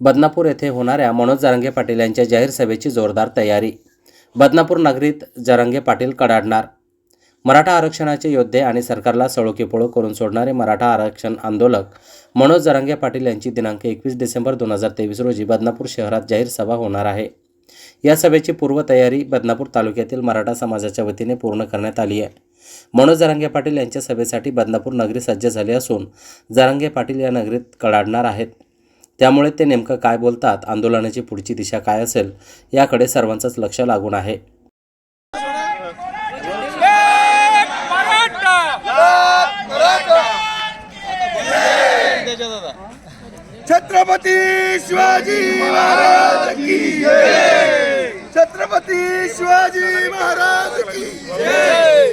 बदनापूर येथे होणाऱ्या मनोज जरंगे पाटील यांच्या जाहीर सभेची जोरदार तयारी. बदनापूर नगरीत जरंगे पाटील कडाडणार. मराठा आरक्षणाचे योद्धे आणि सरकारला सळोकीपोळो करून सोडणारे मराठा आरक्षण आंदोलक मनोज जरांगे पाटील यांची दिनांक एकवीस डिसेंबर दोन हजार तेवीस रोजी बदनापूर शहरात जाहीर सभा होणार आहे. या सभेची पूर्वतयारी बदनापूर तालुक्यातील मराठा समाजाच्या वतीने पूर्ण करण्यात आली आहे. मनोज जरांगे पाटील यांच्या सभेसाठी बदनापूर नगरी सज्ज झाली असून जरांगे पाटील या नगरीत कडाडणार आहेत. त्यामुळे ते नेमकं काय बोलतात आंदोलनाची पुढची दिशा काय असेल याकडे सर्वांचंच लक्ष लागून आहे. छत्रपती शिवाजी महाराज की छत्रपती शिवाजी महाराज की जय!